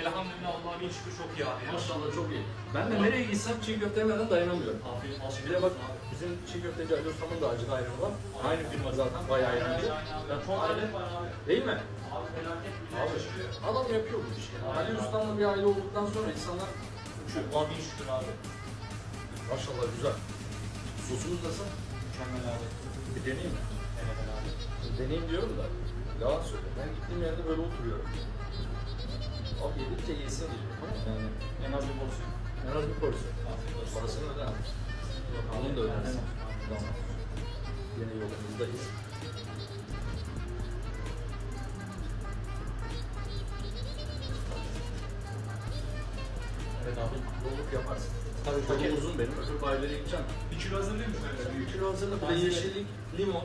elhamdülillah Allah'a bin şükür çok iyi abi ya. Maşallah çok iyi. Ben de nereye gitsem çiğ köfte yemeden dayanamıyorum. Afiyet olsun. Bir de bak bizim çiğ köfteci Ali Usta'nın da acılı ayranı var. Aynı firma zaten bayağı iyi. Ya çok aile. Değil mi? Abi bir Abi adam yapıyor bu işi. Ali Usta'nın bir aile olduktan sonra insanlar uçuyor. Allah'a bin şükür abi. Maşallah güzel. Sosumuz nasıl? Mükemmel abi. Bir deneyeyim mi? Evet abi. Deneyim diyorum da. Yalan söyle. Ben gittiğim yerde böyle oturuyorum. Abi yedikçe yesin geliyor. Mı? Yani En az bir porsiyon. en az bir porsiyon. Parasını öde abi. Onun da ödersin. Tamam. Yine yolumuzdayız. Evet abi. Yolluk yaparsın. Tabii tabii. uzun benim. Öbür bayilere gideceğim. Bir kilo hazır değil mi? Bir kilo hazırla. Bir yeşillik, limon.